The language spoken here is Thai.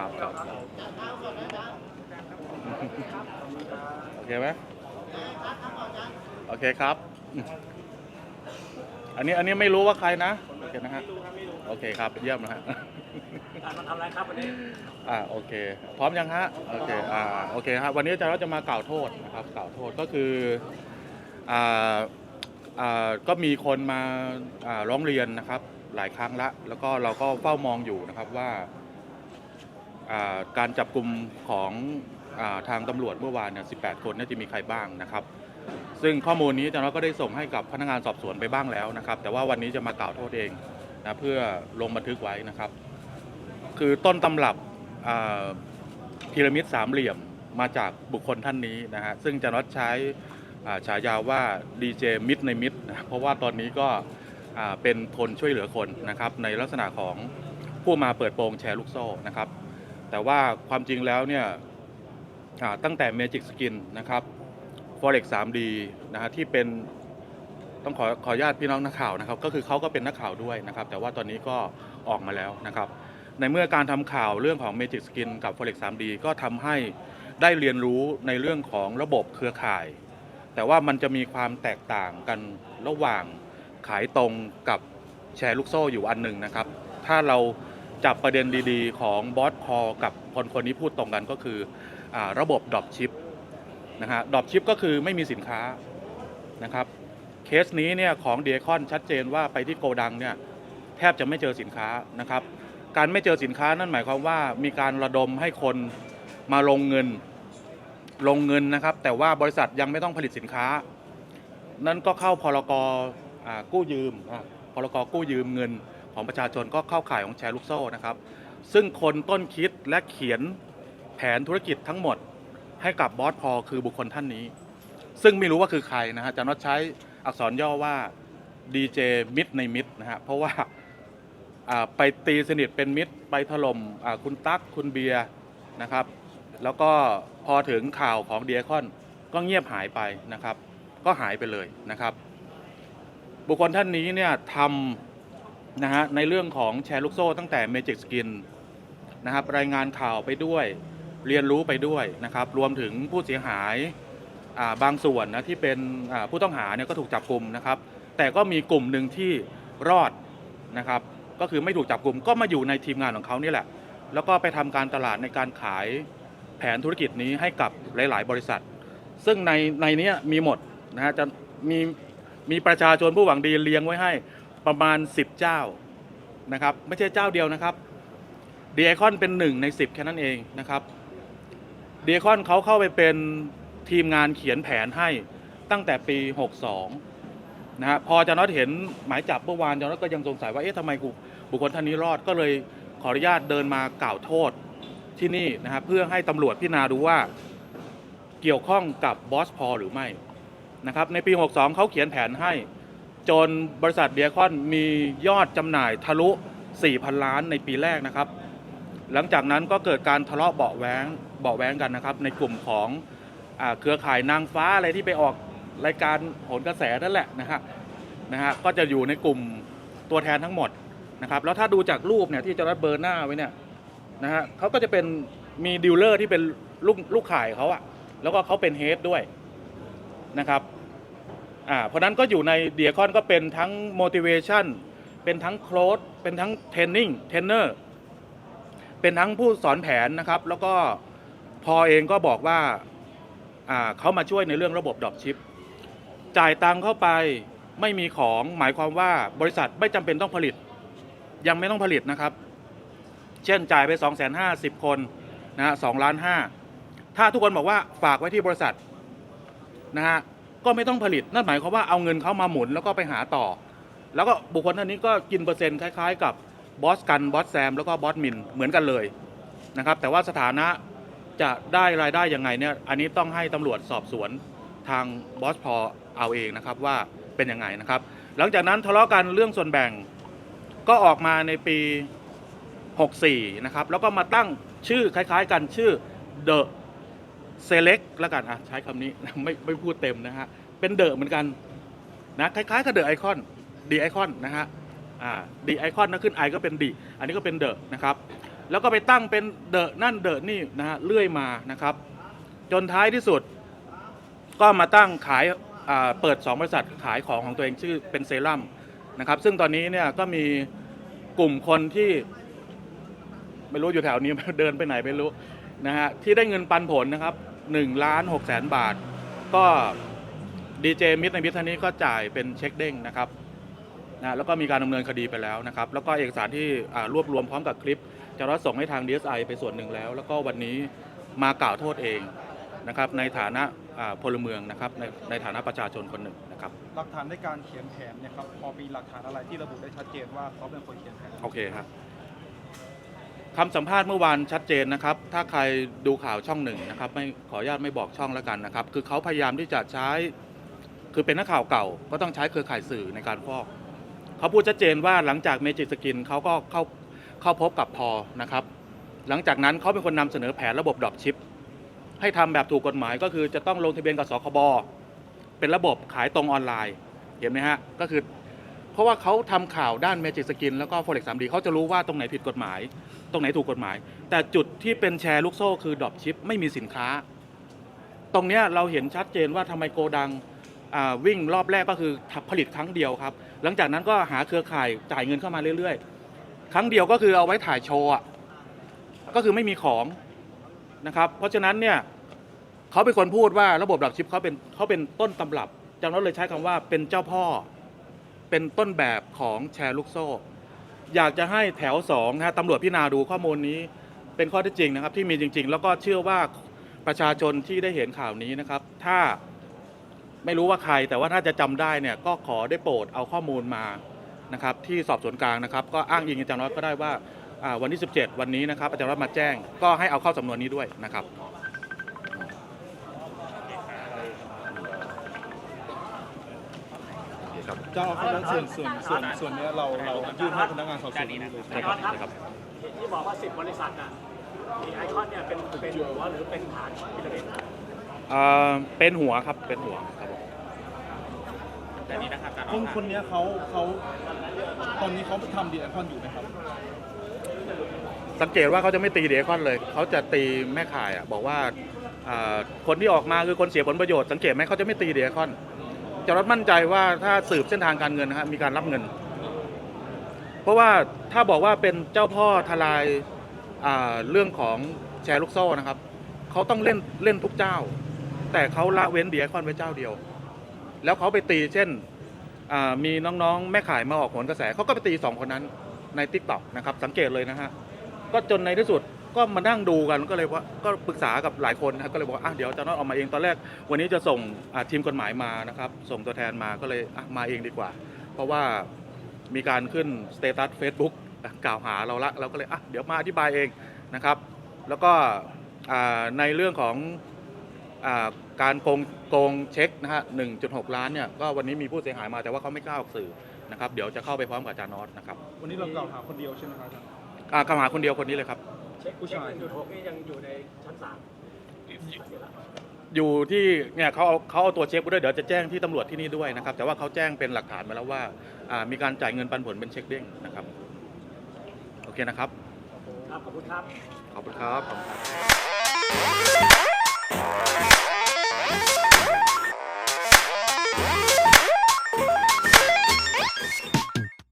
ครับครับโอเคไหมโอเคครับ อันนี้อันนี้ไม่รู้ว่าใครนะโอเคนะฮะโอเคครับเยี่ยมนะฮะมาทำอะไรครับวันนี้อ่าโอเค พร้อมยังฮะโอเคอ่าโอเคครับวันนี้อาจารย์ก็จะมากล่าวโทษนะครับกล่าวโทษก็คืออ่าอ่าก็มีคนมาอ่าร้องเรียนนะครับหลายครั้งละ แล้วก็เราก็เฝ้ามองอยู่นะครับว่าอ่า การจับกลุ่มของอทางตำรวจเมื่อวานเนี่ย18 คนน่าจะมีใครบ้างนะครับ ซึ่งข้อมูลนี้อาจารย์ก็ได้ส่งให้กับพนักงานสอบสวนไปบ้างแล้วนะครับ แต่ว่าวันนี้จะมากล่าวโทษเองนะเพื่อลงบันทึกไว้นะครับ คือต้นตำรับพีระมิดสามเหลี่ยมมาจากบุคคลท่านนี้นะฮะซึ่งอาจารย์วัดใช้ฉายาว่าดีเจมิดในมิดนะเพราะว่าตอนนี้ก็เป็นคนช่วยเหลือคนนะครับในลักษณะของผู้มาเปิดโปงแชร์ลูกโซ่นะครับ แต่ว่าความจริงแล้วเนี่ยตั้งแต่ Magic Skin นะครับ Forex 3D นะฮะที่เป็นต้องขอขออนุญาตพี่น้องนักข่าวนะครับ ก็คือเขาก็เป็นนักข่าวด้วยนะครับ แต่ว่าตอนนี้ก็ออกมาแล้วนะครับ ในเมื่อการทำข่าวเรื่องของ Magic Skin กับ Forex 3D ก็ทำให้ได้เรียนรู้ในเรื่องของระบบเครือข่าย แต่ว่ามันจะมีความแตกต่างกันระหว่างขายตรงกับแชร์ลูกโซ่อยู่อันหนึ่งนะครับ ถ้าเรา จับประเด็นดีๆ ของบอสพอกับคนคนนี้พูดตรงกันก็คืออระบบดรอปชิปนะฮะดรอปชิปก็คือไม่มีสินค้านะครับเคสนี้เนี่ยของเดียคอนชัดเจนว่าไปที่โกดังเนี่ยแทบจะไม่เจอสินค้านะครับการไม่เจอสินค้านั่นหมายความว่ามีการระดมให้คนมาลงเงินลงเงินนะครับ แต่ว่าบริษัทยังไม่ต้องผลิตสินค้า นั่นก็เข้าพรกอ่ากู้ยืมอ่าพรกกู้ยืมเงิน ของประชาชนก็เข้าข่ายของแชร์ลูกโซ่นะครับ ซึ่งคนต้นคิดและเขียนแผนธุรกิจทั้งหมดให้กับบอสพอคือบุคคลท่านนี้ ซึ่งไม่รู้ว่าคือใครนะฮะอาจารย์น็อตใช้อักษรย่อว่าดีเจมิดในมิดนะฮะเพราะว่าไปตีสนิทเป็นมิตรไปถล่มอ่าคุณตั๊กคุณเบียร์นะครับ แล้วก็พอถึงข่าวของเดียคอนก็เงียบหายไปนะครับ ก็หายไปเลยนะครับ บุคคลท่านนี้เนี่ยทำ นะฮะในเรื่องของแชร์ลูกโซ่ตั้งแต่ Magic Skin นะครับรายงานข่าวไปด้วย เรียนรู้ไปด้วยนะครับ รวมถึงผู้เสียหายาบางส่วนนะที่เป็นผู้ต้องหาเนี่ยก็ถูกจับกลุ่มนะครับ แต่ก็มีกลุ่มหนึ่งที่รอดนะครับ ก็คือไม่ถูกจับกลุ่มก็มาอยู่ในทีมงานของเขานี่แหละ แล้วก็ไปทำการตลาดในการขายแผนธุรกิจนี้ให้กับหลาย ๆ บริษัท ซึ่งในในนี้มีหมดนะฮะจะมีมีประชาชนผู้หวังดีเลี้ยงไว้ให้ ประมาณ 10 เจ้านะครับ ไม่ใช่เจ้าเดียวนะครับเดีไอคอนเป็นหนึ่งใน 10 แค่นั้นเองนะครับเดีไอคอนเขาเข้าไปเป็นทีมงานเขียนแผนให้ตั้งแต่ปี 62นะฮะพอจานอตเห็นหมายจับเมื่อวานอาจานอตก็ยังสงสัยว่าเอ๊ะทำไมบุคคลท่านนี้รอดก็เลยขออนุญาตเดินมากล่าวโทษที่นี่นะครับเพื่อให้ตำรวจพิจารณาดูว่าเกี่ยวข้องกับบอสพอหรือไม่นะครับในปี 62เขาเขียนแผนให้ จนบริษัทเดียคอนมียอดจำหน่ายทะลุ 4,000 ล้านในปีแรกนะครับ หลังจากนั้นก็เกิดการทะเลาะเบาะแว้งเบาะแว้งกันนะครับ ในกลุ่มของอเครือข่ายนางฟ้าอะไรที่ไปออกรายการโหนกระแสนั่นแหละนะฮะนะฮะก็จะอยู่ในกลุ่มตัวแทนทั้งหมดนะครับแล้วถ้าดูจากรูปเนี่ยที่จะรัดเบอร์หน้าไว้เนี่ยนะฮะเขาก็จะเป็นมีดีลเลอร์ที่เป็นลูกลูกขายเขาอะแล้วก็เขาเป็นเฮดด้วยนะครับ อ่าเพราะนั้นก็อยู่ในเดียคอนก็เป็นทั้ง motivation เป็นทั้งโค้ดเป็นทั้ง training trainer เป็นทั้งผู้สอนแผนนะครับ แล้วก็พอเองก็บอกว่าอ่าเขามาช่วยในเรื่องระบบดรอปชิปจ่ายตังเข้าไปไม่มีของหมายความว่าบริษัทไม่จำเป็นต้องผลิต ยังไม่ต้องผลิตนะครับ เช่นจ่ายไป2องแสนห้าสิบคนนะฮะสองล้านห้าถ้าทุกคนบอกว่าฝากไว้ที่บริษัทนะฮะ ก็ไม่ต้องผลิตนั่นหมายความว่าเอาเงินเขามาหมุนแล้วก็ไปหาต่อ แล้วก็บุคคลท่านนี้ก็กินเปอร์เซ็นต์คล้ายๆ กับบอสกันบอสแซมแล้วก็บอสมินเหมือนกันเลยนะครับแต่ว่าสถานะจะได้รายได้ยังไงเนี่ยอันนี้ต้องให้ตำรวจสอบสวนทางบอสพอเอาเองนะครับว่าเป็นยังไงนะครับ หลังจากนั้นทะเลาะกันเรื่องส่วนแบ่งก็ออกมาในปี 64 นะครับ แล้วก็มาตั้งชื่อคล้ายๆกันชื่อ The Select แล้วกันอะใช้คำนี้ ไม่ไม่พูดเต็มนะฮะ เป็นเดอะเหมือนกันนะคล้ายๆกับเดอะไอคอนดีไอคอนนะฮะอ่าดีไอคอนนะขึ้นไอก็เป็นดีอันนี้ก็เป็นเดอะนะครับ แล้วก็ไปตั้งเป็นเดอะนั่นเดอะนี่นะฮะเรื่อยมานะครับ จนท้ายที่สุด ก็มาตั้งขายอ่าเปิด 2 บริษัทขายของของตัวเองชื่อเป็นเซรั่มนะครับ ซึ่งตอนนี้เนี่ยก็มีกลุ่มคนที่ไม่รู้อยู่แถวนี้เดินไปไหนไม่รู้นะฮะที่ได้เงินปันผลนะครับ 1ล้าน6แสนบาท ก็ดีเจมิตรในมิตรท่านนี้ก็จ่ายเป็นเช็คเด้งนะครับนะแล้วก็มีการดำเนินคดีไปแล้วนะครับ แล้วก็เอกสารที่อ่ารวบรวมพร้อมกับคลิป จะรับส่งให้ทาง DSI ไปส่วนหนึ่งแล้ว แล้วก็วันนี้มากล่าวโทษเองนะครับในฐานะอ่าพลเมืองนะครับในในฐานะประชาชนคนหนึ่งนะครับหลักฐานในการเขียนแผนเนี่ยครับพอมีหลักฐานอะไรที่ระบุได้ชัดเจนว่าเขาเป็นคนเขียนแผนโอเคครับ คำสัมภาษณ์เมื่อวานชัดเจนนะครับ ถ้าใครดูข่าวช่องหนึ่งนะครับไม่ขออนุญาตไม่บอกช่องแล้วกันนะครับ คือเขาพยายามที่จะใช้ คือเป็นนักข่าวเก่า ก็ต้องใช้เครือข่ายสื่อในการฟอกเขาพูดชัดเจนว่าหลังจากเมจิสกินเขาก็เข้าเข้าพบกับพอนะครับ หลังจากนั้นเขาเป็นคนนำเสนอแผนระบบดรอปชิป ให้ทำแบบถูกกฎหมายก็คือจะต้องลงทะเบียนกับสคบเป็นระบบขายตรงออนไลน์เห็นไหมฮะก็คือ เพราะว่าเขาทำข่าวด้านเมจิสกินแล้วก็ Forex 3D เขาจะรู้ว่าตรงไหนผิดกฎหมาย ตรงไหนถูกกฎหมาย แต่จุดที่เป็นแชร์ลูกโซ่คือดรอปชิปไม่มีสินค้า ตรงเนี้ยเราเห็นชัดเจนว่าทำไมโกดังวิ่งรอบแรกก็คือผลิตครั้งเดียวครับ หลังจากนั้นก็หาเครือข่ายจ่ายเงินเข้ามาเรื่อยๆ ครั้งเดียวก็คือเอาไว้ถ่ายโชว์ก็คือไม่มีของนะครับ เพราะฉะนั้นเนี่ยเขาเป็นคนพูดว่าระบบดรอปชิปเขาเป็นเขาเป็นต้นตำรับจังนั้นเลยใช้คำว่าเป็นเจ้าพ่อ เป็นต้นแบบของแชร์ลูกโซ่ อยากจะให้แถวสองนะฮะตำรวจพิจารณาดูข้อมูลนี้เป็นข้อเท็จจริงนะครับ ที่มีจริง ๆ แล้วก็เชื่อว่าประชาชนที่ได้เห็นข่าวนี้นะครับ ถ้าไม่รู้ว่าใครแต่ว่าถ้าจะจำได้เนี่ยก็ขอได้โปรดเอาข้อมูลมานะครับที่สอบสวนกลางนะครับ ก็อ้างอิงอาจารย์น้อยก็ได้ว่าวันที่ 17 วันนี้นะครับอาจารย์น้อยมาแจ้ง ก็ให้เอาเข้าสำนวนนี้ด้วยนะครับ เจ้าเพราะฉะนั้นส่วนส่วนส่วนส่วนเนี้ยเราเรายื่นให้พนักงานสอบสวนเลยนะครับนะครับ ที่บอกว่า 10 บริษัทอะมีไอคอนเนี่ยเป็นเป็นหัวหรือเป็นฐานพิระมิดเอ่อเป็นหัวครับเป็นหัวครับผมแต่นี้นะครับการคนคนเนี้ยเขาเขาตอนนี้เขาทำดีไอคอนอยู่ไหมครับ สังเกตว่าเขาจะไม่ตีเดคอนเลย เขาจะตีแม่ข่ายอะบอกว่าอ่าคนที่ออกมาคือคนเสียผลประโยชน์สังเกตไหมเขาจะไม่ตีเดคอน จะรัดมั่นใจว่าถ้าสืบเส้นทางการเงินนะฮะมีการรับเงิน เพราะว่าถ้าบอกว่าเป็นเจ้าพ่อทลายาเรื่องของแชร์ลูกโซ่นะครับเขาต้องเล่นเล่นทุกเจ้า แต่เขาละเว้นเดียคอนไว้เจ้าเดียว แล้วเขาไปตีเช่นมีน้องๆ แม่ขายมาออกผลกระแสเขาก็ไปตีสองคนนั้นในทิกตอกนะครับสังเกตเลยนะฮะก็จนในที่สุด ก็มานั่งดูกันก็เลยว่าก็ปรึกษากับหลายคนนะครับก็เลยบอกว่าอะเดี๋ยวอาจะน้อยออกมาเองตอนแรก วันนี้จะส่งอ่าทีมกฎหมายมานะครับ ส่งตัวแทนมาก็เลยอะมาเองดีกว่า เพราะว่ามีการขึ้นสเตตัส Facebook อะกล่าวหาเราละเราก็เลยอะเดี๋ยวมาอธิบายเองนะครับ แล้วก็อ่าในเรื่องของอาการโกงโกงเช็คนะฮะ1.6 ล้านเนี่ยก็วันนี้มีผู้เสียหายมาแต่ว่าเขาไม่กล้าออกสื่อนะครับเดี๋ยวจะเข้าไปพร้อมกับอาจารย์นอตนะครับวันนี้เรากล่าวหาคนเดียวใช่ไหมครับอาจารย์อ่ากล่าวหาคนเดียวคนนี้เลยครับ ช็คผู้ชายหกนี่ยังอยู่ในชั้นสามอยู่ที่เนี่ยเขาเขาเอาตัวเช็คไปด้วยเดี๋ยวจะแจ้งที่ตำรวจที่นี่ด้วยนะครับ แต่ว่าเขาแจ้งเป็นหลักฐานมาแล้วว่าามีการจ่ายเงินปันผลเป็นเช็คเด้งนะครับโอเคนะครับครับ ขอบคุณครับ ขอบคุณครับ